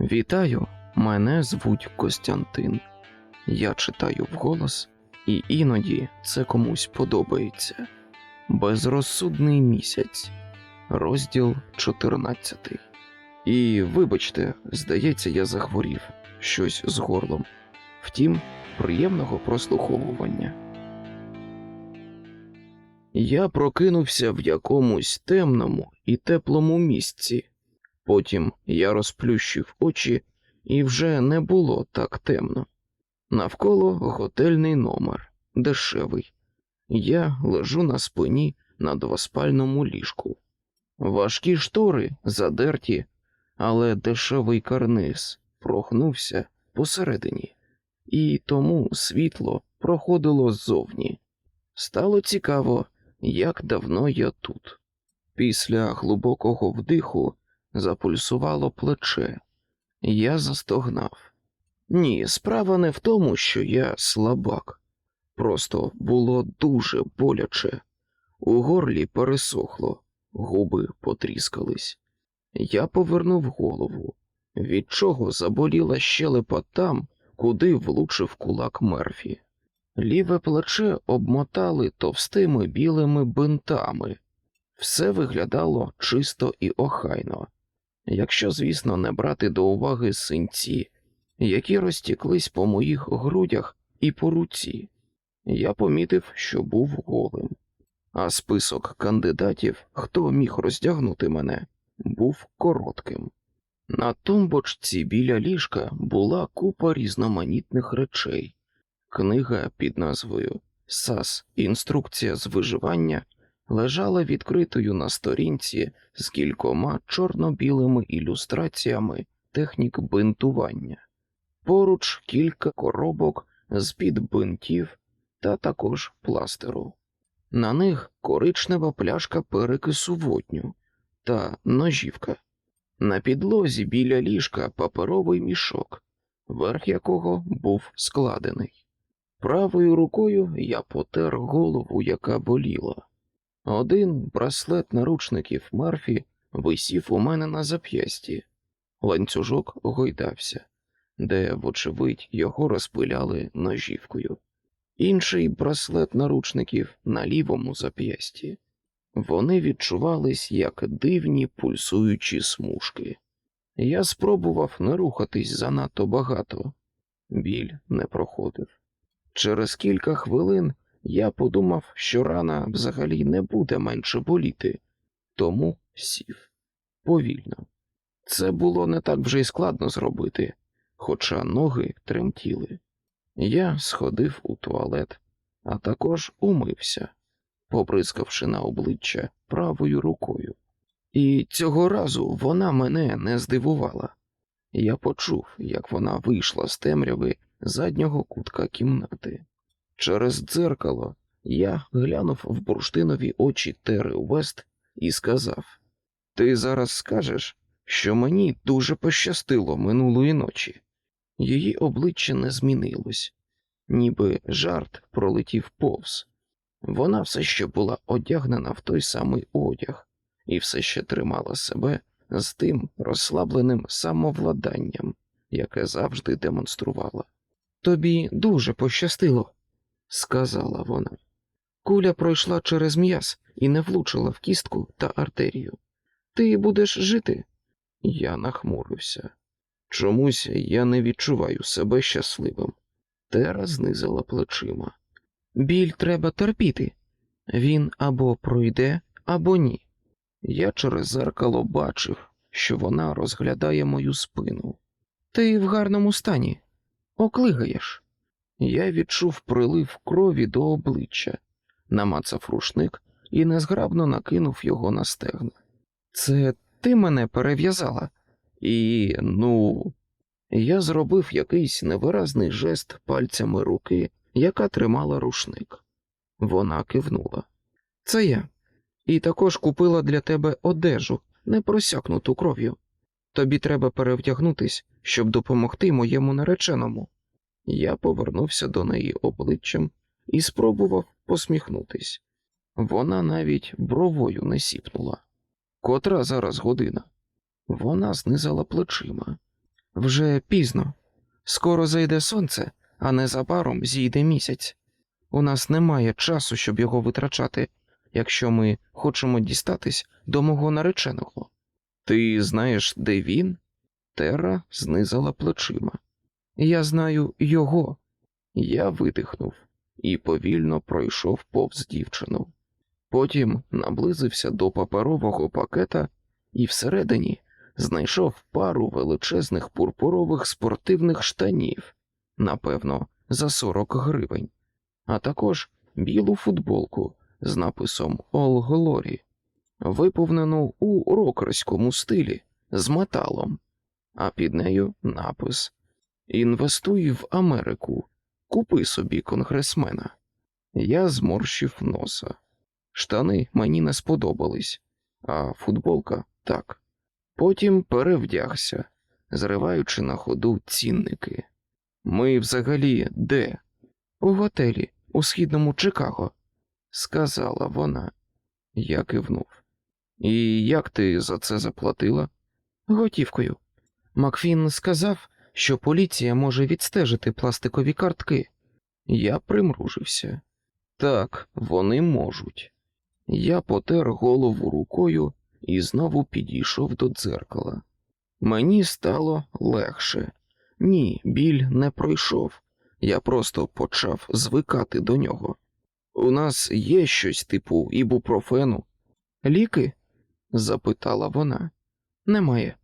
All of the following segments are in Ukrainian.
Вітаю, мене звуть Костянтин. Я читаю вголос, і іноді це комусь подобається. Безрозсудний місяць, розділ 14. І вибачте, здається, я захворів щось з горлом. Втім, приємного прослуховування. Я прокинувся в якомусь темному і теплому місці. Потім я розплющив очі, і вже не було так темно. Навколо готельний номер, дешевий. Я лежу на спині на двоспальному ліжку. Важкі штори задерті, але дешевий карниз прохнувся посередині, і тому світло проходило ззовні. Стало цікаво, як давно я тут. Після глибокого вдиху запульсувало плече. Я застогнав. Ні, справа не в тому, що я слабак. Просто було дуже боляче. У горлі пересохло, губи потріскались. Я повернув голову, від чого заболіла щелепа там, куди влучив кулак Мерфі. Ліве плече обмотали товстими білими бинтами. Все виглядало чисто і охайно, якщо, звісно, не брати до уваги синці, які розтіклись по моїх грудях і по руці. Я помітив, що був голим, а список кандидатів, хто міг роздягнути мене, був коротким. На тумбочці біля ліжка була купа різноманітних речей. Книга під назвою САС Інструкція з виживання лежала відкритою на сторінці з кількома чорно-білими ілюстраціями технік бинтування. Поруч кілька коробок з-під бинтів та також пластеру. На них коричнева пляшка перекису водню та ножівка. На підлозі біля ліжка паперовий мішок, верх якого був складений. Правою рукою я потер голову, яка боліла. Один браслет наручників Марфі висів у мене на зап'ясті. Ланцюжок гойдався, де, вочевидь, його розпиляли ножівкою. Інший браслет наручників на лівому зап'ясті. Вони відчувались як дивні пульсуючі смужки. Я спробував не рухатись занадто багато. Біль не проходив. Через кілька хвилин я подумав, що рана взагалі не буде менше боліти, тому сів повільно. Це було не так вже й складно зробити, хоча ноги тремтіли. Я сходив у туалет, а також умився, побризкавши на обличчя правою рукою. І цього разу вона мене не здивувала. Я почув, як вона вийшла з темряви заднього кутка кімнати. Через дзеркало я глянув в бурштинові очі Тери Вест і сказав: Ти зараз скажеш, що мені дуже пощастило минулої ночі. Її обличчя не змінилось, ніби жарт пролетів повз. Вона все ще була одягнена в той самий одяг і все ще тримала себе з тим розслабленим самовладанням, яке завжди демонструвала. Тобі дуже пощастило, сказала вона. Куля пройшла через м'яз і не влучила в кістку та артерію. Ти будеш жити? Я нахмурився. Чомусь я не відчуваю себе щасливим. Тера знизила плечима. Біль треба терпіти. Він або пройде, або ні. Я через зеркало бачив, що вона розглядає мою спину. Ти в гарному стані, оклигаєш. Я відчув прилив крові до обличчя, намацав рушник і незграбно накинув його на стегна. Це ти мене перев'язала? І, ну, я зробив якийсь невиразний жест пальцями руки, яка тримала рушник. Вона кивнула. Це я. І також купила для тебе одежу, не просякнуту кров'ю. Тобі треба перевдягнутись, щоб допомогти моєму нареченому. Я повернувся до неї обличчям і спробував посміхнутись. Вона навіть бровою не сіпнула. Котра зараз година? Вона знизала плечима. Вже пізно. Скоро зайде сонце, а незабаром зійде місяць. У нас немає часу, щоб його витрачати, якщо ми хочемо дістатись до мого нареченого. Ти знаєш, де він? Терра знизала плечима. Я знаю його. Я видихнув і повільно пройшов повз дівчину. Потім наблизився до паперового пакета і всередині знайшов пару величезних пурпурових спортивних штанів, напевно, за 40 гривень, а також білу футболку з написом All Glory, виповнену у рокерському стилі з металом, а під нею напис Інвестуй в Америку, купи собі конгресмена. Я зморщив носа. Штани мені не сподобались, а футболка так. Потім перевдягся, зриваючи на ходу цінники. Ми взагалі де? У готелі, у східному Чикаго, сказала вона. Я кивнув. І як ти за це заплатила? Готівкою. Макфін сказав, що поліція може відстежити пластикові картки. Я примружився. Так, вони можуть. Я потер голову рукою і знову підійшов до дзеркала. Мені стало легше. Ні, біль не пройшов. Я просто почав звикати до нього. У нас є щось типу ібупрофену. Ліки? запитала вона. Немає.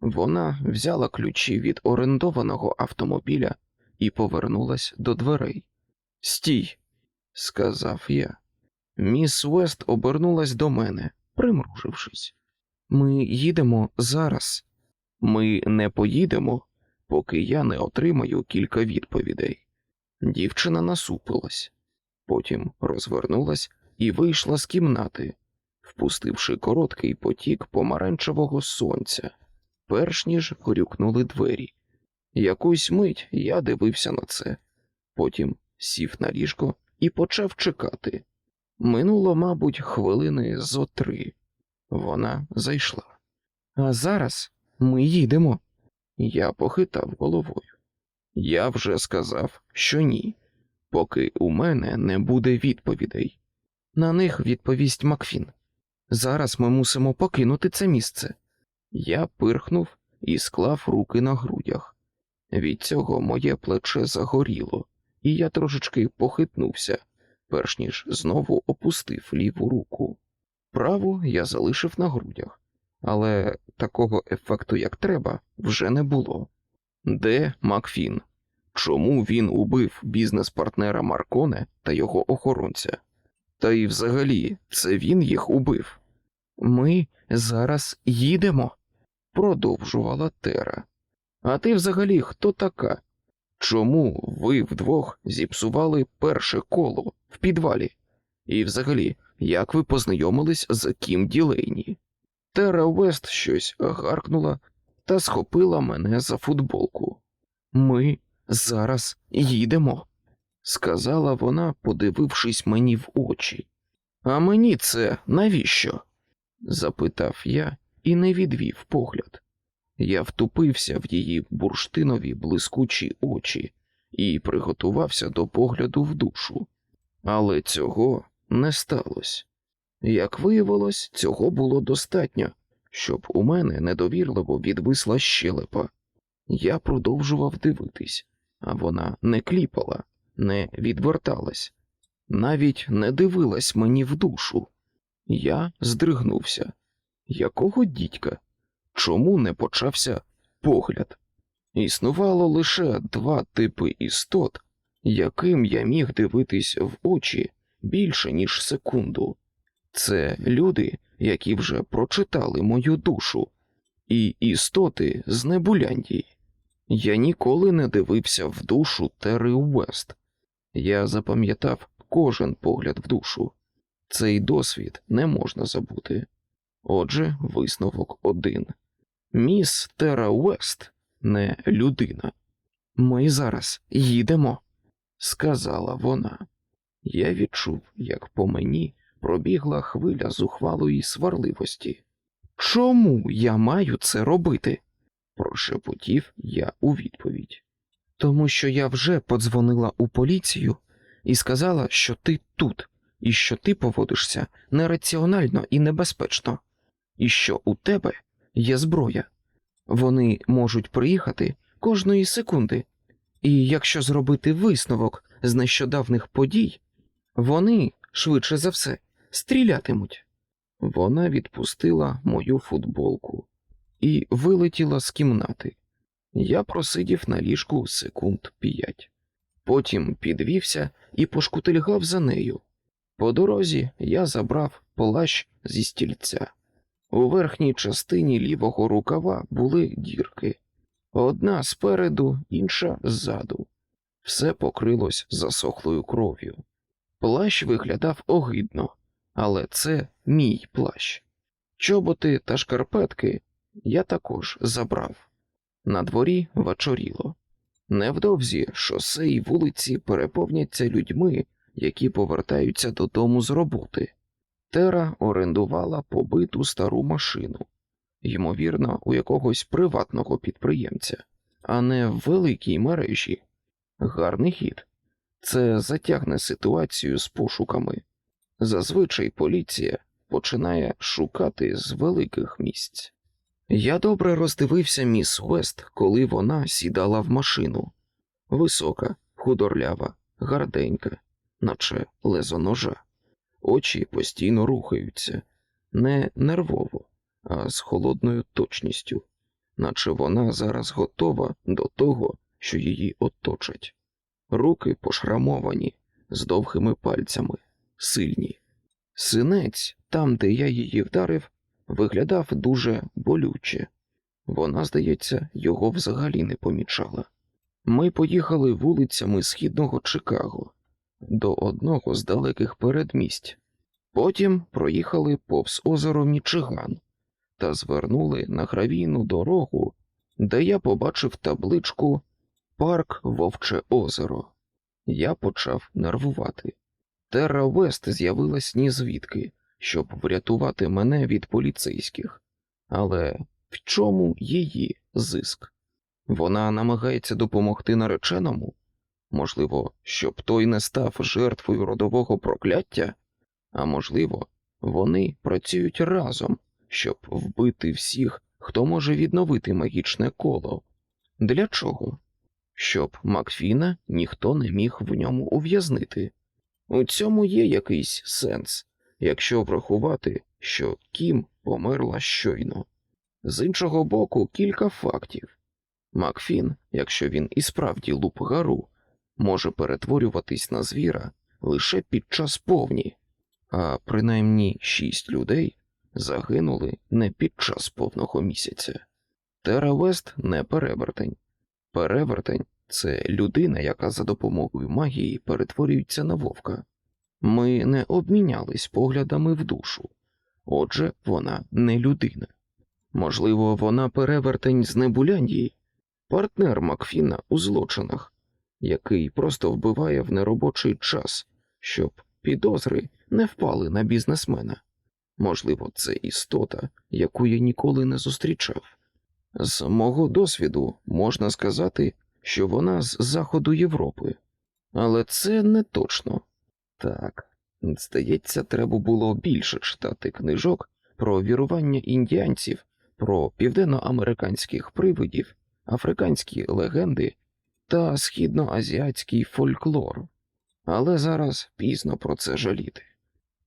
Вона взяла ключі від орендованого автомобіля і повернулась до дверей. Стій, сказав я. Міс Вест обернулась до мене, примружившись. Ми їдемо зараз. Ми не поїдемо, поки я не отримаю кілька відповідей. Дівчина насупилась, потім розвернулась і вийшла з кімнати, впустивши короткий потік помаранчевого сонця, перш ніж горюкнули двері. Якусь мить я дивився на це, потім сів на ліжко і почав чекати. Минуло, мабуть, хвилини зо три. Вона зайшла. А зараз ми їдемо. Я похитав головою. Я вже сказав, що ні, поки у мене не буде відповідей. На них відповість Макфін. Зараз ми мусимо покинути це місце. Я пирхнув і склав руки на грудях. Від цього моє плече загоріло, і я трошечки похитнувся, перш ніж знову опустив ліву руку. Праву я залишив на грудях, але такого ефекту, як треба, вже не було. Де Макфін? Чому він убив бізнес-партнера Марконе та його охоронця? Та й взагалі, це він їх убив. Ми зараз їдемо, продовжувала Тера. А ти взагалі хто така? Чому ви вдвох зіпсували перше коло в підвалі? І взагалі, як ви познайомились з Кім Ділейні? Тера Вест щось гаркнула та схопила мене за футболку. Ми зараз їдемо, сказала вона, подивившись мені в очі. А мені це навіщо? запитав я і не відвів погляд. Я втупився в її бурштинові блискучі очі і приготувався до погляду в душу, але цього не сталося. Як виявилось, цього було достатньо, щоб у мене недовірливо відвисла щелепа. Я продовжував дивитись, а вона не кліпала, не відверталась, навіть не дивилась мені в душу. Я здригнувся. Якого дідька? Чому не почався погляд? Існувало лише два типи істот, яким я міг дивитись в очі більше, ніж секунду. Це люди, які вже прочитали мою душу, і істоти з Небуляндії. Я ніколи не дивився в душу Тери Уест. Я запам'ятав кожен погляд в душу. Цей досвід не можна забути. Отже, висновок один. Міс Тера Уест не людина. Ми зараз їдемо, сказала вона. Я відчув, як по мені пробігла хвиля зухвалої сварливості. Чому я маю це робити? прошепотів я у відповідь. Тому що я вже подзвонила у поліцію і сказала, що ти тут, і що ти поводишся нераціонально і небезпечно, і що у тебе є зброя. Вони можуть приїхати кожної секунди, і якщо зробити висновок з нещодавних подій, вони, швидше за все, стрілятимуть. Вона відпустила мою футболку і вилетіла з кімнати. Я просидів на ліжку секунд п'ять. Потім підвівся і пошкутильгав за нею. По дорозі я забрав плащ зі стільця. У верхній частині лівого рукава були дірки. Одна спереду, інша ззаду. Все покрилось засохлою кров'ю. Плащ виглядав огидно, але це мій плащ. Чоботи та шкарпетки я також забрав. На дворі вечоріло. Невдовзі шосе і вулиці переповняться людьми, які повертаються додому з роботи. Тера орендувала побиту стару машину, ймовірно, у якогось приватного підприємця, а не в великій мережі. Гарний хід. Це затягне ситуацію з пошуками. Зазвичай поліція починає шукати з великих місць. Я добре роздивився міс Уест, коли вона сідала в машину. Висока, худорлява, гарденька, наче лезо ножа. Очі постійно рухаються, не нервово, а з холодною точністю, наче вона зараз готова до того, що її оточать. Руки пошрамовані, з довгими пальцями, сильні. Синець, там, де я її вдарив, виглядав дуже болюче. Вона, здається, його взагалі не помічала. Ми поїхали вулицями східного Чикаго до одного з далеких передмість. Потім проїхали повз озеро Мічиган та звернули на гравійну дорогу, де я побачив табличку Парк Вовче Озеро. Я почав нервувати. Терра Вест з'явилась ні звідки, щоб врятувати мене від поліцейських. Але в чому її зиск? Вона намагається допомогти нареченому? Можливо, щоб той не став жертвою родового прокляття? А можливо, вони працюють разом, щоб вбити всіх, хто може відновити магічне коло. Для чого? Щоб Макфіна ніхто не міг в ньому ув'язнити. У цьому є якийсь сенс, якщо врахувати, що Кім померла щойно. З іншого боку, кілька фактів. Макфін, якщо він і справді луп гару, може перетворюватись на звіра лише під час повні, а принаймні шість людей загинули не під час повного місяця. Тера Вест не перевертень. Перевертень це людина, яка за допомогою магії перетворюється на вовка. Ми не обмінялись поглядами в душу, отже, вона не людина. Можливо, вона перевертень з Небуляндії, партнер Макфіна у злочинах, який просто вбиває в неробочий час, щоб підозри не впали на бізнесмена. Можливо, це істота, яку я ніколи не зустрічав. З мого досвіду можна сказати, що вона з заходу Європи, але це не точно. Так, здається, треба було більше читати книжок про вірування індіанців, про південноамериканських привидів, африканські легенди та східноазіатський фольклор. Але зараз пізно про це жаліти.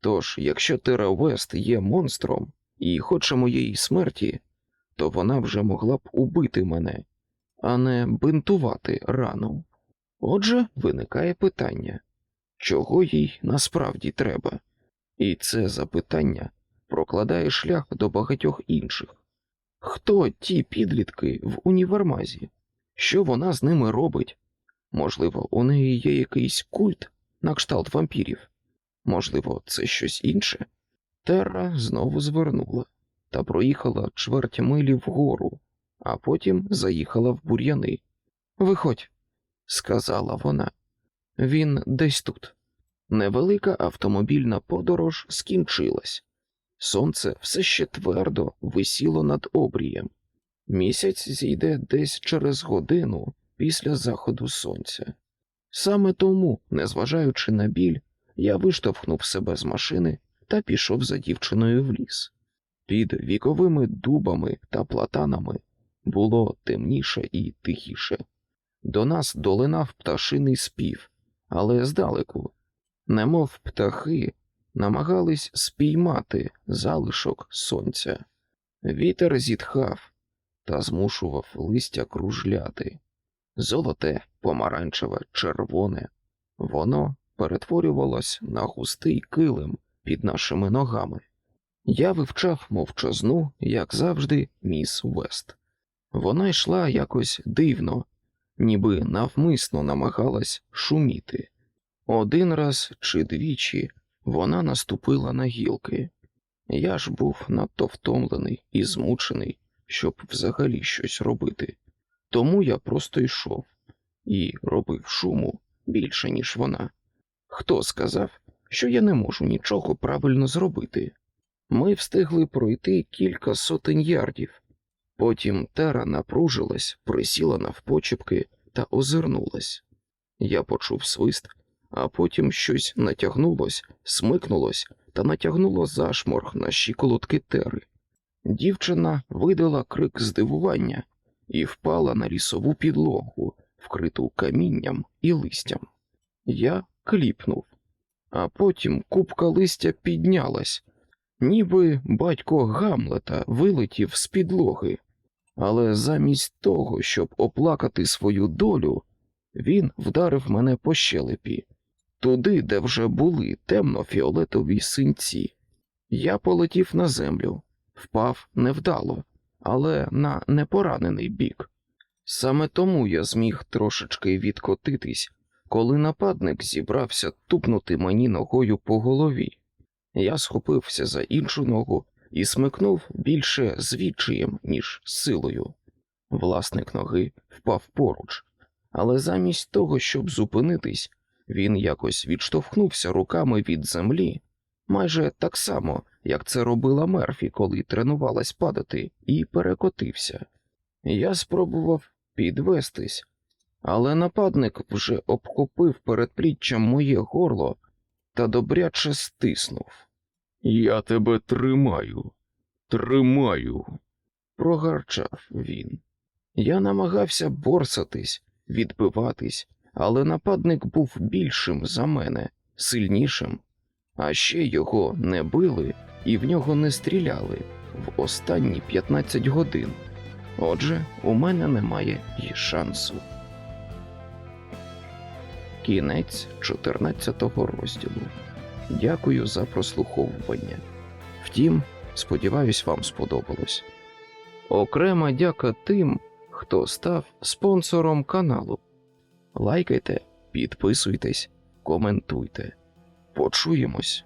Тож, якщо Тера Вест є монстром і хоче моєї смерті, то вона вже могла б убити мене, а не бинтувати рану. Отже, виникає питання, чого їй насправді треба, і це запитання прокладає шлях до багатьох інших. Хто ті підлітки в універмазі? Що вона з ними робить? Можливо, у неї є якийсь культ на кшталт вампірів? Можливо, це щось інше? Терра знову звернула та проїхала чверть милі вгору, а потім заїхала в бур'яни. Виходь, сказала вона. Він десь тут. Невелика автомобільна подорож скінчилась. Сонце все ще твердо висіло над обрієм. Місяць зійде десь через годину після заходу сонця. Саме тому, незважаючи на біль, я виштовхнув себе з машини та пішов за дівчиною в ліс. Під віковими дубами та платанами було темніше і тихіше. До нас долинав пташиний спів, але здалеку, немов птахи, намагались спіймати залишок сонця. Вітер зітхав та змушував листя кружляти. Золоте, помаранчеве, червоне. Воно перетворювалось на густий килим під нашими ногами. Я вивчав мовчазну, як завжди, міс Вест. Вона йшла якось дивно, ніби навмисно намагалась шуміти. Один раз чи двічі вона наступила на гілки. Я ж був надто втомлений і змучений, щоб взагалі щось робити. Тому я просто йшов і робив шуму більше, ніж вона. Хто сказав, що я не можу нічого правильно зробити? Ми встигли пройти кілька сотень ярдів. Потім Тера напружилась, присіла навпочепки та озирнулась. Я почув свист, а потім щось натягнулось, смикнулось та натягнуло зашморг на щиколотки Тери. Дівчина видала крик здивування і впала на лісову підлогу, вкриту камінням і листям. Я кліпнув, а потім купка листя піднялась, ніби батько Гамлета вилетів з підлоги, але замість того, щоб оплакати свою долю, він вдарив мене по щелепі, туди, де вже були темно-фіолетові синці. Я полетів на землю, впав невдало, але на непоранений бік. Саме тому я зміг трошечки відкотитись, коли нападник зібрався тупнути мені ногою по голові. Я схопився за іншу ногу і смикнув більше звідчаєм, ніж силою. Власник ноги впав поруч, але замість того, щоб зупинитись, він якось відштовхнувся руками від землі, майже так само, як це робила Мерфі, коли тренувалась падати, і перекотився. Я спробував підвестись, але нападник вже обхопив передпліччям моє горло та добряче стиснув. Я тебе тримаю, тримаю, прогарчав він. Я намагався борсатись, відбиватись, але нападник був більшим за мене, сильнішим, а ще його не били і в нього не стріляли в останні 15 годин. Отже, у мене немає й шансу. Кінець 14 розділу. Дякую за прослуховування. Втім, сподіваюсь, вам сподобалось. Окрема дяка тим, хто став спонсором каналу. Лайкайте, підписуйтесь, коментуйте. Почуємось